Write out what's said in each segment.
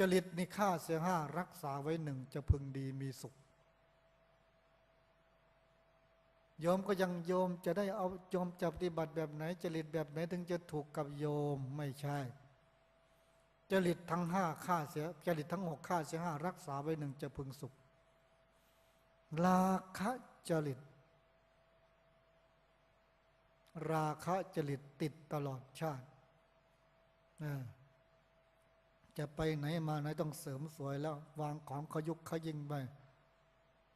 จริตนี่ฆ่าเสียห้ารักษาไว้หนึ่งจะพึงดีมีสุขโยมก็ยังโยมจะได้เอาโยมจะปฏิบัติแบบไหน จริตแบบไหนถึงจะถูกกับโยมไม่ใช่ จริตทั้งห้าฆ่าเสียจริตทั้งหกฆ่าเสียห้ารักษาไว้หนึ่งจะพึงสุขราคะจริต ราคะจริตติดตลอดชาตินะ จะไปไหนมาไหนต้องเสริมสวยแล้ว วางของขยุกขยิงไป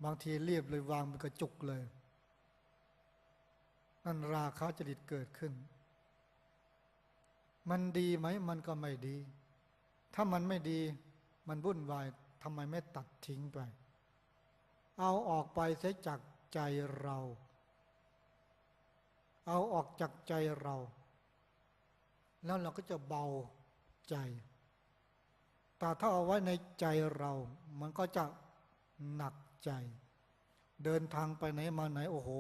บางทีเรียบเลยวางเป็นกระจุกเลยนั่นราคะจริตเกิดขึ้น มันดีไหม มันก็ไม่ดี ถ้ามันไม่ดี มันวุ่นวายทำไมไม่ตัดทิ้งไป เอาออกไปเสียจากใจเรา เอาออกจากใจเรา แล้วเราก็จะเบาใจ แต่ถ้าเอาไว้ในใจเรา มันก็จะหนักใจ เดินทางไปไหนมาไหนโอ้โห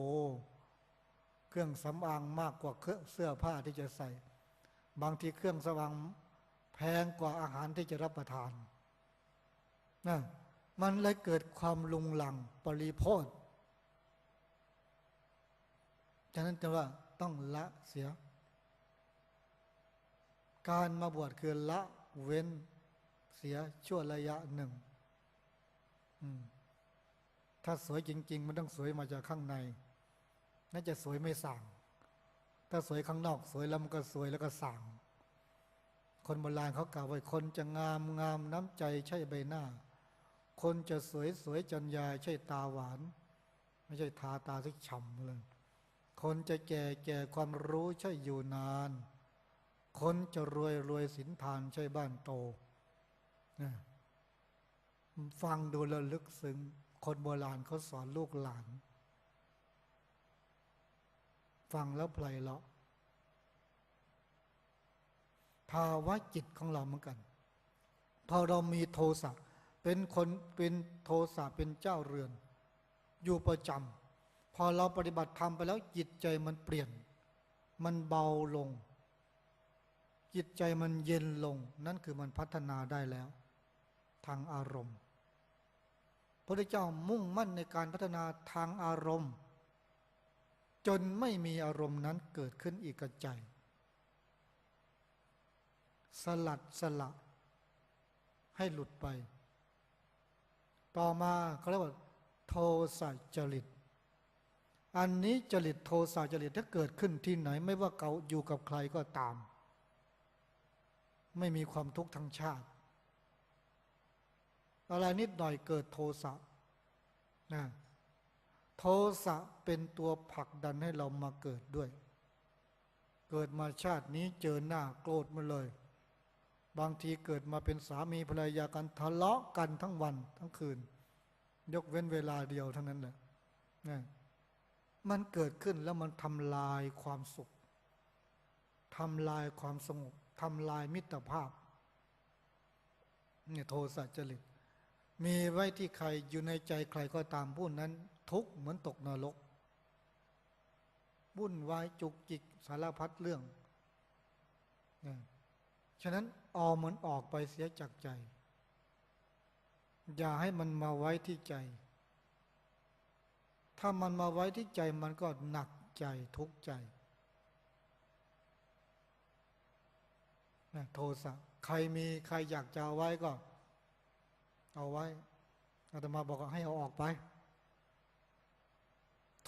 เครื่องสำอางมากกว่าเครื่องเสื้อผ้าที่จะใส่ บางทีเครื่องสำอางแพงกว่าอาหารที่จะรับประทานนะมันเลยเกิดความลุงหลังปริโพธฉะนั้นจะว่าต้องละเสีย การมาบวชคือละเว้น สียชั่วระยะหนึ่ง ถ้าสวยจริง ๆ มันต้องสวยมาจากข้างใน น่าจะสวยไม่สั่ง ถ้าสวยข้างนอก สวยแล้วมันก็สวยแล้วก็สั่ง คนโบราณเขากล่าวไว้คนจะงามงามน้ำใจใช่ใบหน้า คนจะสวยสวยจัญญาใช่ตาหวาน ไม่ใช่ทาตาที่ฉ่ำเลย คนจะแก่แก่ความรู้ใช่อยู่นาน คนจะรวยรวยสินทานใช่บ้านโต ฟังดูแล้วลึกซึ้ง คนโบราณเขาสอนลูกหลาน ฟังแล้วไพเราะภาวะจิตของเราเหมือนกัน พอเรามีโทสะเป็นคนเป็นโทสะเป็นเจ้าเรือน อยู่ประจำพอเราปฏิบัติธรรมไปแล้วจิตใจมันเปลี่ยน มันเบาลง จิตใจมันเย็นลง นั่นคือมันพัฒนาได้แล้ว ทางอารมณ์พระเจ้ามุ่งมั่นในการพัฒนาทางอารมณ์ จนไม่มีอารมณ์นั้นเกิดขึ้นอีกกับใจ สลัดสละให้หลุดไป ต่อมาเขาเรียกว่าโทสะจริต อันนี้จริตโทสะจริตถ้าเกิดขึ้นที่ไหนไม่ว่าเขาอยู่กับใครก็ตาม ไม่มีความทุกข์ทางชาติ อะไรนิดหน่อยเกิดโทสะนะโทสะเป็นตัวผลักดันให้เรามาเกิดด้วย เกิดมาชาตินี้เจอหน้าโกรธมาเลย บางทีเกิดมาเป็นสามีภรรยากันทะเลาะกันทั้งวันทั้งคืน ยกเว้นเวลาเดียวเท่านั้นแหละนะมันเกิดขึ้นแล้วมันทำลายความสุขทำลายความสงบทำลายมิตรภาพเนี่ยโทสะจริต มีไว้ที่ใครอยู่ในใจใครก็ตามผู้นั้น ทุกเหมือนตกนรกวุ่นวายจุกจิกสารพัดเรื่องนะฉะนั้นเอามันออกไปเสียจากใจ อย่าให้มันมาไว้ที่ใจ ถ้ามันมาไว้ที่ใจมันก็หนักใจทุกข์ใจนะโทสะใครมีใครอยากจะไว้ก็ เอาไว้อาตมาบอกให้เอาออกไป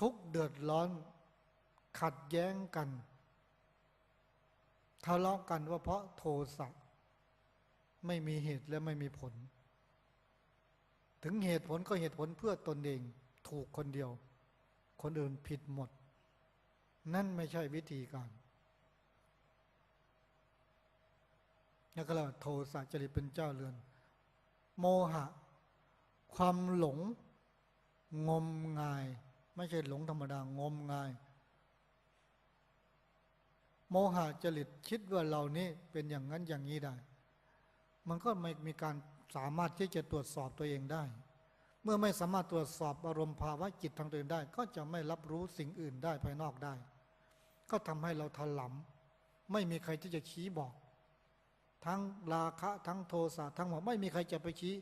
ทุกเดือดร้อน ขัดแย้งกันทะเลาะกันว่าเพราะโทสะไม่มีเหตุและไม่มีผล ถึงเหตุผลก็เหตุผลเพื่อตนเอง ถูกคนเดียว คนอื่นผิดหมด นั่นไม่ใช่วิธีการแล้วก็เราโทสะจริตเป็นเจ้าเรือน โมหะ ความหลง งมงาย ไม่ใช่หลงธรรมดางมงาย โมหะจริตคิดว่าเรานี่เป็นอย่างนั้นอย่างนี้ได้ มันก็ไม่มีการสามารถที่จะตรวจสอบตัวเองได้ เมื่อไม่สามารถตรวจสอบอารมณ์ภาวะจิตทางตัวเองได้ ก็จะไม่รับรู้สิ่งอื่นได้ภายนอกได้ ก็ทำให้เราถลำไม่มีใครที่จะชี้บอก ทั้งราคะทั้งโทสะทั้งหมดไม่มีใครจะไปชี้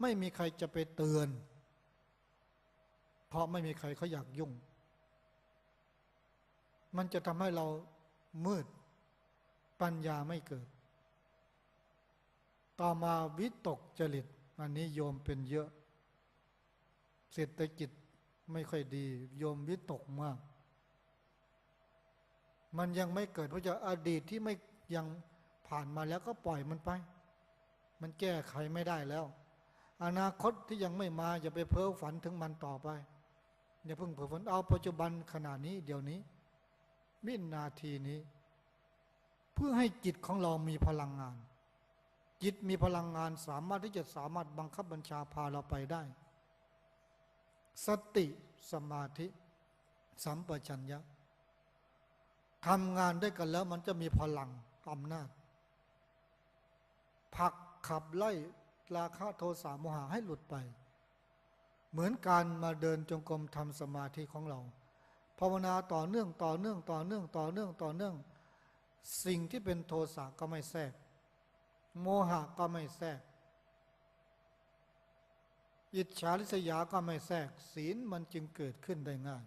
ไม่มีใครจะไปเตือน เพราะไม่มีใครเขาอยากยุ่ง มันจะทำให้เรามืดปัญญาไม่เกิด ต่อมาวิตกจริต อันนี้โยมเป็นเยอะ เศรษฐกิจไม่ค่อยดี โยมวิตกมาก มันยังไม่เกิดเพราะจะอดีตที่ไม่ยัง ผ่านมาแล้วก็ปล่อยมันไป มันแก้ไขไม่ได้แล้ว อนาคตที่ยังไม่มาอย่าไปเพ้อฝันถึงมันต่อไปอย่าเพิ่งเพ้อฝันเอาปัจจุบันขณะนี้เดี๋ยวนี้วินาทีนี้ เพื่อให้จิตของเรามีพลังงาน จิตมีพลังงานสามารถที่จะสามารถบังคับบัญชาพาเราไปได้ สติสมาธิ สัมปชัญญะทำงานด้วยกันแล้วมันจะมีพลังอำนาจ ผลักขับไล่ราคะโทสะโมหะให้หลุดไป เหมือนการมาเดินจงกรมทำสมาธิของเรา ภาวนาต่อเนื่องต่อเนื่องต่อเนื่องต่อเนื่องต่อเนื่อง สิ่งที่เป็นโทสะก็ไม่แทรกโมหะก็ไม่แทรกอิจฉาริษยาก็ไม่แทรกศีลมันจึงเกิดขึ้นได้ง่าย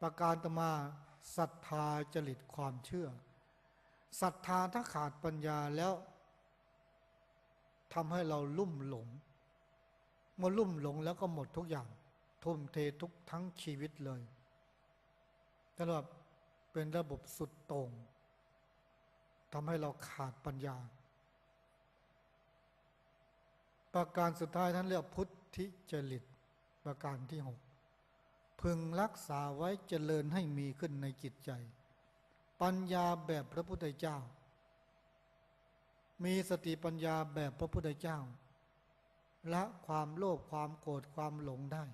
ประการตมาศรัทธาจริตความเชื่อ ศรัทธาถ้าขาดปัญญาแล้วทำให้เราลุ่มหลง เมื่อลุ่มหลงแล้วก็หมดทุกอย่าง ทุ่มเททุกทั้งชีวิตเลยตลอดเป็นระบบสุดโต่งทำให้เราขาดปัญญา ประการสุดท้ายท่านเรียกพุทธิจริต ประการที่หกพึงรักษาไว้เจริญให้มีขึ้นในจิตใจ ปัญญาแบบพระพุทธเจ้า มีสติปัญญาแบบพระพุทธเจ้าละความโลภความโกรธความหลงได้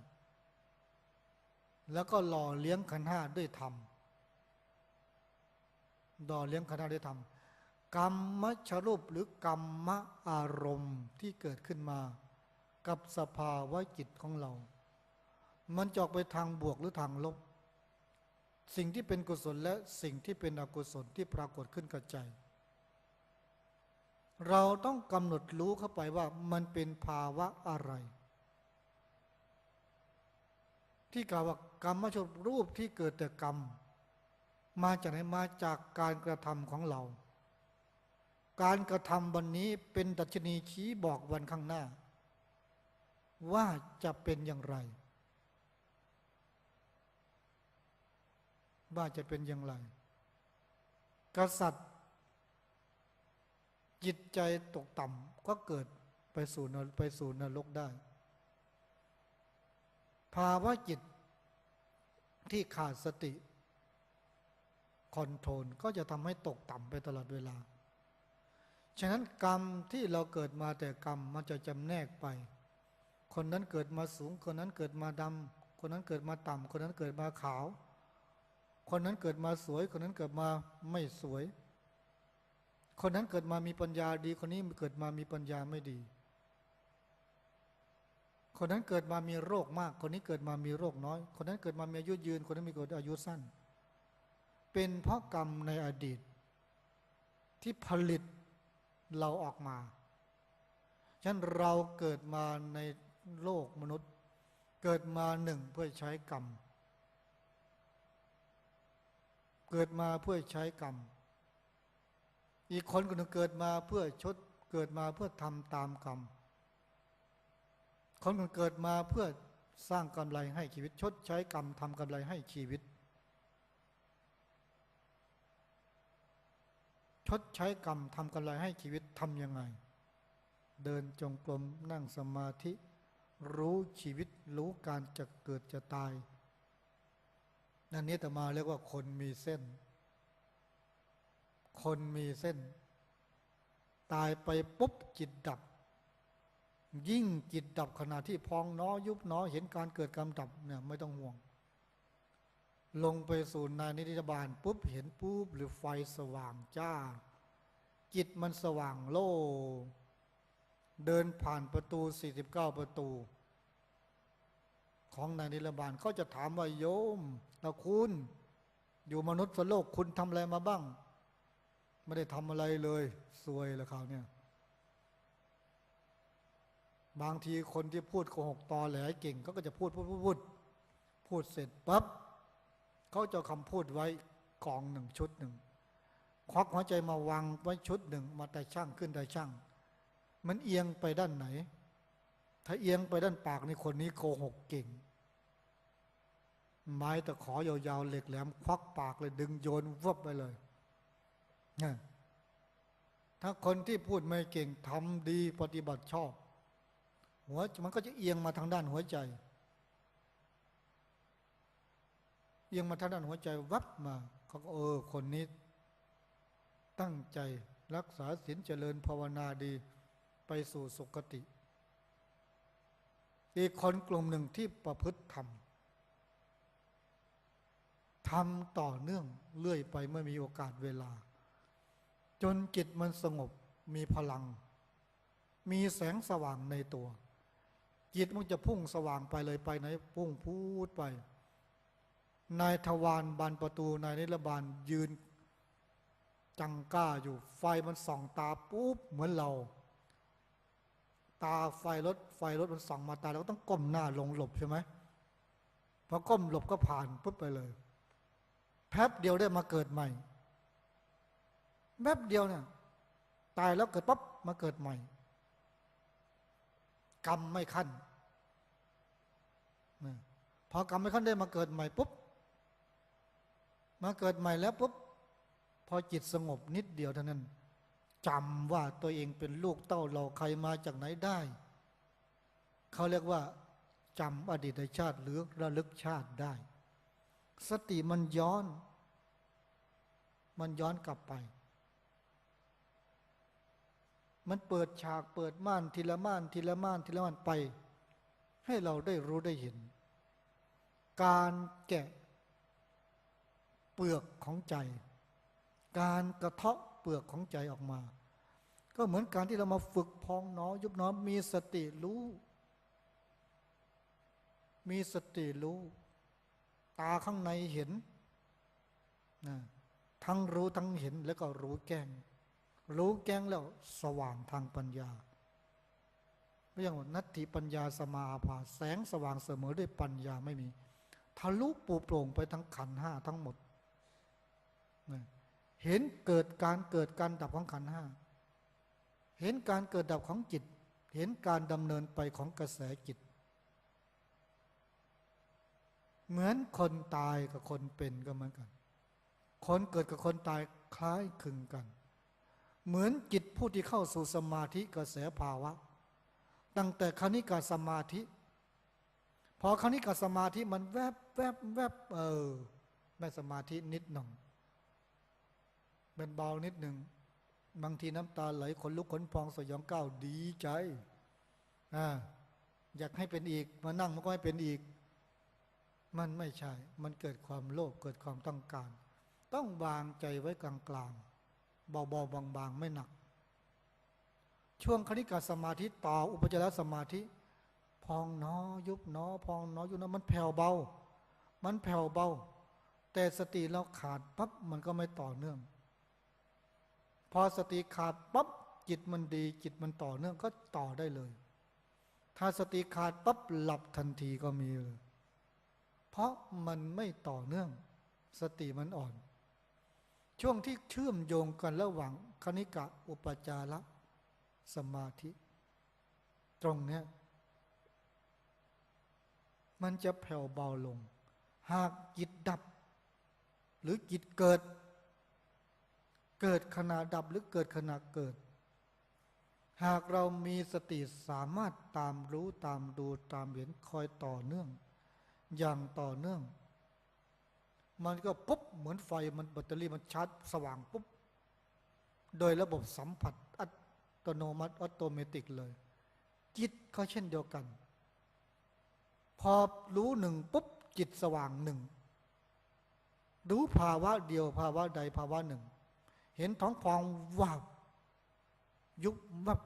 แล้วก็หล่อเลี้ยงขันห้าด้วยธรรมหล่อเลี้ยงขันห้าด้วยธรรมกรรมชรูปหรือกรรมอารมณ์ที่เกิดขึ้นมา กับสภาวะจิตของเรา มันจอกไปทางบวกหรือทางลบ สิ่งที่เป็นกุศลและสิ่งที่เป็นอกุศลที่ปรากฏขึ้นกับใจ เราต้องกำหนดรู้เข้าไปว่ามันเป็นภาวะอะไร ที่กล่าวว่ากรรมชรูปที่เกิดแต่กรรม มาจากไหนมาจากการกระทำของเรา การกระทำวันนี้เป็นดัชนีชี้บอกวันข้างหน้า ว่าจะเป็นอย่างไร ว่าจะเป็นอย่างไร กษัตริย์ จิตใจตกต่ำก็เกิดไปสู่นไปสู่นรกได้ ภาวะจิตที่ขาดสติ คอนโทรลก็จะทำให้ตกต่ำไปตลอดเวลา ฉะนั้นกรรมที่เราเกิดมาแต่กรรมมันจะจำแนกไป คนนั้นเกิดมาสูง คนนั้นเกิดมาดำคนนั้นเกิดมาต่ำคนนั้นเกิดมาขาว คนนั้นเกิดมาสวย คนนั้นเกิดมาไม่สวย คนนั้นเกิดมามีปัญญาดี คนนี้เกิดมามีปัญญาไม่ดี คนนั้นเกิดมามีโรคมาก คนนี้เกิดมามีโรคน้อย คนนั้นเกิดมามีอายุยืน คนนั้นมีเกิดอายุสั้น เป็นเพราะกรรมในอดีต ที่ผลิตเราออกมา ฉะนั้นเราเกิดมาในโลกมนุษย์ เกิดมาหนึ่งเพื่อใช้กรรม เกิดมาเพื่อใช้กรรม อีกคนก็เกิดมาเพื่อชดเกิดมาเพื่อทำตามกรรม คนคนเกิดมาเพื่อสร้างกำไรให้ชีวิต ชดใช้กรรมทำกำไรให้ชีวิต ชดใช้กรรมทำกำไรให้ชีวิตทำยังไง เดินจงกรมนั่งสมาธิ รู้ชีวิตรู้การจะเกิดจะตาย นั่นนี้แต่มาเรียกว่าคนมีเส้น คนมีเส้น ตายไปปุ๊บจิตดับ ยิ่งจิตดับขณะที่พองน้อยุบน้อเห็นการเกิดกรรมดับเนี่ยไม่ต้องห่วง ลงไปสู่นายนิติบาลปุ๊บเห็นปุ๊บหรือไฟสว่างจ้า จิตมันสว่างโล่เดินผ่านประตู 49 ประตู ของนายนิรบาลเขาจะถามว่าโยมนะคุณ อยู่มนุษย์สโลกคุณทำอะไรมาบ้าง ไม่ได้ทำอะไรเลยซวยล้วคราวเนี่ยบางทีคนที่พูดโกหกตอแหลเก่งเขาก็จะพูดพูดพูดพูดพูดเสร็จปั๊บเขาจะเอาคำพูดไว้กองหนึ่งชุดหนึ่งควักหัวใจมาวางไว้ชุดหนึ่ง มาแต่ช่างขึ้นแต่ช่าง มันเอียงไปด้านไหน ถ้าเอียงไปด้านปากนี่คนนี้โกหกเก่ง ไม้ตะขอยาวๆเหล็กแหลมควักปากเลยดึงโยนวับไปเลยนะถ้าคนที่พูดไม่เก่งทำดีปฏิบัติชอบ หัวมันก็จะเอียงมาทางด้านหัวใจ เอียงมาทางด้านหัวใจวับมาเขาก็เออคนนี้ ตั้งใจรักษาศีลเจริญภาวนาดีไปสู่สุคติ อีกคนกลุ่มหนึ่งที่ประพฤติธรรม ทำต่อเนื่องเรื่อยไปเมื่อมีโอกาสเวลา จนจิตมันสงบมีพลัง มีแสงสว่างในตัว จิตมันจะพุ่งสว่างไปเลยไปไหนพุ่งพูดไป นายทวารบานประตูนายนิรบาลยืน จังก้าอยู่ไฟมันส่องตาปุ๊บเหมือนเรา ตาไฟรถไฟรถมันส่องมาตาเราก็ต้องก้มหน้าลงหลบใช่ไหมพอก้มหลบก็ผ่านปุ๊บไปเลย แป๊บเดียวได้มาเกิดใหม่แป๊บเดียวเนี่ยตายแล้วเกิดปั๊บมาเกิดใหม่ กรรมไม่ขั้นพอกรรมไม่ขั้นได้มาเกิดใหม่ปุ๊บมาเกิดใหม่แล้วปุ๊บพอจิตสงบนิดเดียวเท่านั้นจำว่าตัวเองเป็นลูกเต้าเราใครมาจากไหนได้ เขาเรียกว่าจำอดีตชาติหรือระลึกชาติได้ สติมันย้อน มันย้อนกลับไป มันเปิดฉากเปิดม่านทีละม่านทีละม่านทีละม่านไป ให้เราได้รู้ได้เห็น การแกะ เปลือกของใจ การกระเทาะเปลือกของใจออกมา ก็เหมือนการที่เรามาฝึกพองหนอยุบหนอมีสติรู้ มีสติรู้ ตาข้างในเห็นนะทั้งรู้ทั้งเห็นแล้วก็รู้แก้ง รู้แก้งแล้วสว่างทางปัญญาเรียกว่านัตถิปัญญาสมาภาแสงสว่างเสมอด้วยปัญญาไม่มีทะลุปูโปร่งไปทั้งขันห้าทั้งหมดนะเห็นเกิดการเกิดการดับของขันห้า เห็นการเกิดดับของจิต เห็นการดำเนินไปของกระแสจิต เหมือนคนตายกับคนเป็นก็เหมือนกัน คนเกิดกับคนตายคล้ายคลึงกัน เหมือนจิตผู้ที่เข้าสู่สมาธิกระแสภาวะ ตั้งแต่คณิกาสมาธิ พอคณิกาสมาธิมันแวบแวบแวบเออแม่สมาธินิดหน่อยเป็นเบานิดหนึ่งบางทีน้ำตาไหลขนลุกขนพองสยองก้าวดีใจอ่าอยากให้เป็นอีก มานั่งมันก็ให้เป็นอีก มันไม่ใช่ มันเกิดความโลภเกิดความต้องการ ต้องวางใจไว้กลางๆเบาๆบางๆ ไม่หนัก ช่วงคณิกาสมาธิต่ออุปจารสมาธิ พองหนอยุบหนอ พองหนอยุบหนอมันแผ่วเบา มันแผ่วเบา แต่สติเราขาดปั๊บมันก็ไม่ต่อเนื่อง พอสติขาดปั๊บจิตมันดีจิตมันต่อเนื่องก็ต่อได้เลย ถ้าสติขาดปั๊บหลับทันทีก็มีเลย ราะมันไม่ต่อเนื่อง สติมันอ่อน ช่วงที่เชื่อมโยงกันระหว่างคณิกะอุปจาระสมาธิ ตรงเนี้ยมันจะแผ่วเบาลง หากจิตดับ หรือจิตเกิด เกิดขณะดับหรือเกิดขณะเกิด หากเรามีสติสามารถตามรู้ตามดูตามเห็นคอยต่อเนื่อง อย่างต่อเนื่อง มันก็ปุ๊บเหมือนไฟมันแบตเตอรี่มันชาร์จสว่างปุ๊บ โดยระบบสัมผัสอัตโนมัติออโตเมติกเลย จิตก็เช่นเดียวกัน พอรู้หนึ่งปุ๊บ จิตสว่างหนึ่งรู้ภาวะเดียวภาวะใดภาวะหนึ่ง เห็นท้องพองวับยุบวับ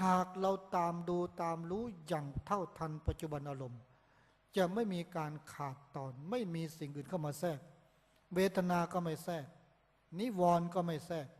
หากเราตามดูตามรู้อย่างเท่าทันปัจจุบันอารมณ์ จะไม่มีการขาดตอน ไม่มีสิ่งอื่นเข้ามาแทรก เวทนาก็ไม่แทรก นิวรณ์ก็ไม่แทรก